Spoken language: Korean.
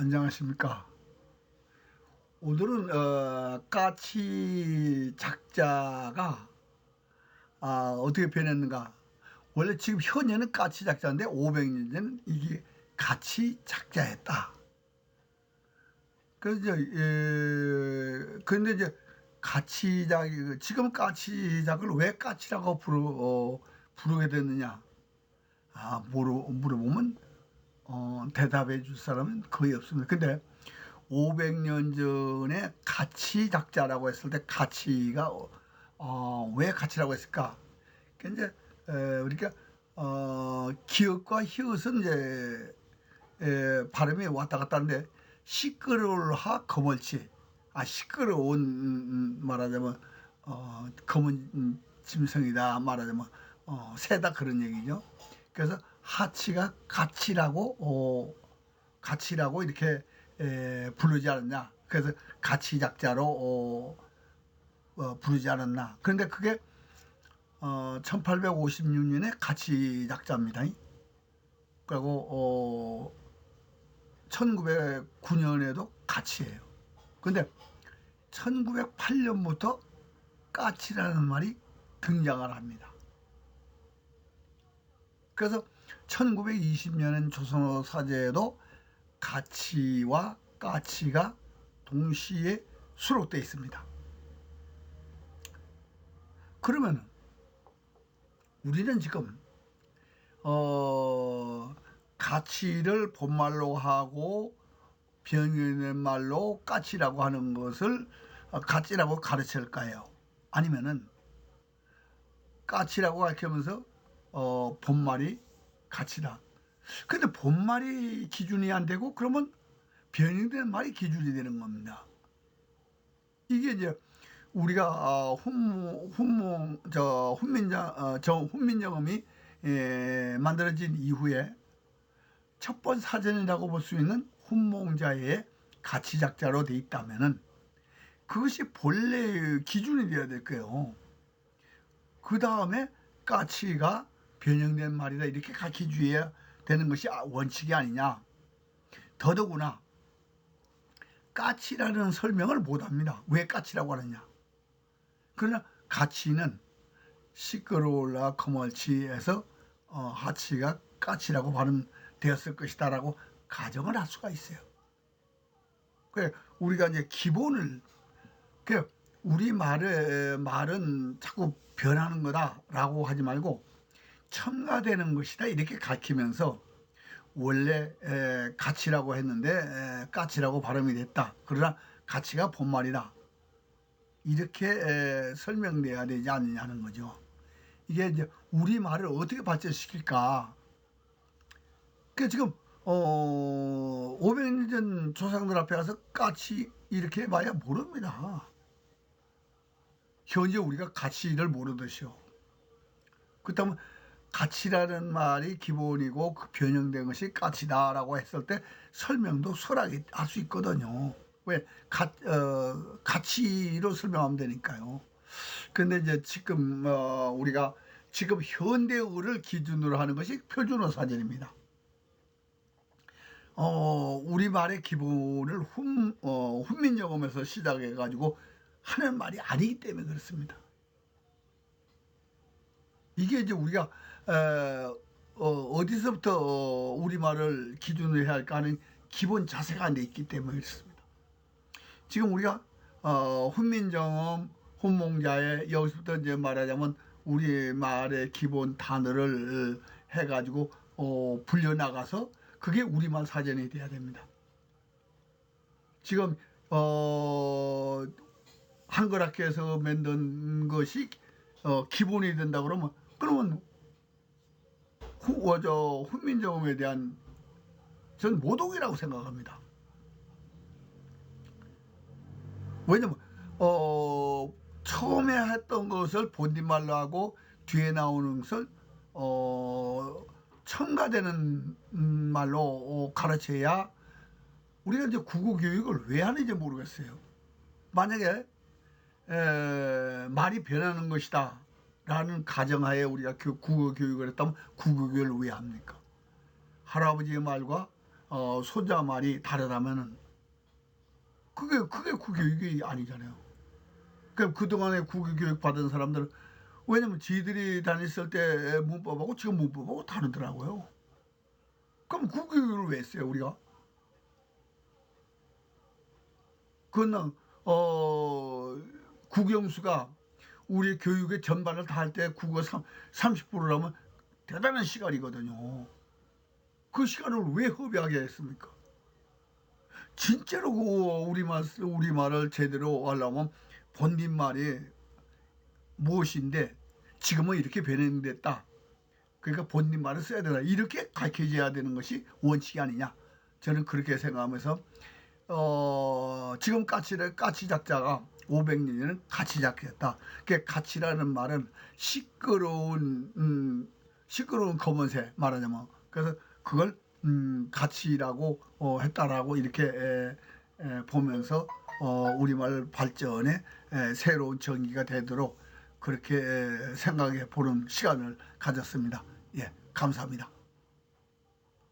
안녕하십니까. 오늘은 어, 까치 작자가 아, 어떻게 변했는가. 원래 지금 현재는 까치 작자인데 500년 전은 이게 가치 작자였다. 그래서 이제 예, 근데 이제 가치작 지금 까치작을 왜 까치라고 부르 어, 부르게 됐느냐? 아 물어 물어보면 어, 대답해 줄 사람은 거의 없습니다. 근데 500년 전에 가치 작자라고 했을 때 가치가 어, 왜 가치라고 했을까? 그 이제 에, 우리가 어, 기억과 히읗은 이제 에, 발음이 왔다 갔다 하는데 시끄러울 하 거멀치 아 시끄러운 음, 말하자면 어, 검은 음, 짐승이다 말하자면 어, 새다 그런 얘기죠. 그래서 하치가 가치라고 어, 가치라고 이렇게 에, 부르지 않았냐. 그래서 가치 작자로 어, 어, 부르지 않았나. 그런데 그게 어, 1856년에 가치 작자입니다. 그리고 어, 1909년에도 가치예요. 근데 1908년부터 까치라는 말이 등장을 합니다. 그래서 1920년엔 조선어 사제에도 가치와 까치가 동시에 수록되어 있습니다. 그러면 우리는 지금 어 가치를 본말로 하고 병인의 말로 까치라고 하는 것을 가치라고 가르칠까요? 아니면은 까치라고 가르치면서 어, 본말이 가치다. 근데 본말이 기준이 안 되고 그러면 변형된 말이 기준이 되는 겁니다. 이게 이제 우리가 어, 훈모 훈모 저 훈민정 어, 저 훈민정음이 예, 만들어진 이후에 첫 번 사전이라고 볼 수 있는 훈몽자의 가치작자로 돼 있다면은 그것이 본래의 기준이 되어야 될 거예요. 그 다음에 까치가 변형된 말이다 이렇게 가르쳐줘야 되는 것이 원칙이 아니냐. 더더구나 까치라는 설명을 못합니다. 왜 까치라고 하느냐. 그러나 가치는 시끄러울라 커멀치에서 어, 하치가 까치라고 발음되었을 것이다라고 가정을 할 수가 있어요. 그 우리가 이제 기본을 그 우리 말의 말은 자꾸 변하는 거다라고 하지 말고 첨가되는 것이다 이렇게 가르치면서 원래 에, 가치라고 했는데 에, 까치라고 발음이 됐다. 그러나 가치가 본말이다. 이렇게 에, 설명돼야 되지 않느냐는 거죠. 이게 이제 우리 말을 어떻게 발전시킬까? 그 지금 어 500년 전 조상들 앞에 가서 까치 이렇게 해봐야 모릅니다. 현재 우리가 가치를 모르듯이요. 그렇다면 가치라는 말이 기본이고 그 변형된 것이 가치다라고 했을 때 설명도 수월하게 할 수 있거든요. 왜 가, 어, 가치로 설명하면 되니까요. 근데 이제 지금 어, 우리가 지금 현대어를 기준으로 하는 것이 표준어 사전입니다. 어, 우리말의 기본을 훈, 어, 훈민정음에서 시작해가지고 하는 말이 아니기 때문에 그렇습니다. 이게 이제 우리가 에, 어, 디서부터 어, 우리말을 기준으로 해야 할까 하는 기본 자세가 안 돼 있기 때문에 그렇습니다. 지금 우리가 어, 훈민정음, 훈몽자의 여기서부터 이제 말하자면 우리말의 기본 단어를 해가지고 어, 불려나가서 그게 우리말 사전이 돼야 됩니다. 지금 어, 한글학교에서 만든 것이 어, 기본이 된다 그러면 그러면 후, 어, 저 훈민정음에 대한 전 모독이라고 생각합니다. 왜냐면 어, 처음에 했던 것을 본인말로 하고 뒤에 나오는 것을 어, 첨가되는 말로 어, 가르쳐야 우리가 이제 국어 교육을 왜 하는지 모르겠어요. 만약에 에, 말이 변하는 것이다. 라는 가정하에 우리가 국어 교육을 했다면 국어 교육을 왜 합니까? 할아버지의 말과 어, 소자 말이 다르다면은 그게 그게 국교육이 아니잖아요. 그러니까 그 동안에 국교육 받은 사람들은 왜냐면 지들이 다녔을 때 문법하고 지금 문법하고 다르더라고요. 그럼 국교육을 왜 했어요 우리가? 그건 어 국영수가 우리 교육의 전반을 다 할 때 국어 30%라면 대단한 시간이거든요. 그 시간을 왜 허비하게 했습니까? 진짜로 그 우리말 우리말을 제대로 하려면 본인 말이 무엇인데 지금은 이렇게 변형됐다. 그러니까 본인 말을 써야 되나 이렇게 가르쳐져야 되는 것이 원칙이 아니냐. 저는 그렇게 생각하면서 어, 지금 까치를 까치 작자가 500년에는 가치 작했다. 그 가치라는 말은 시끄러운 음, 시끄러운 검은새 말하자면 그래서 그걸 음, 가치라고 어, 했다라고 이렇게 에, 에, 보면서 어, 우리말 발전에 에, 새로운 정의가 되도록 그렇게 에, 생각해 보는 시간을 가졌습니다. 예, 감사합니다.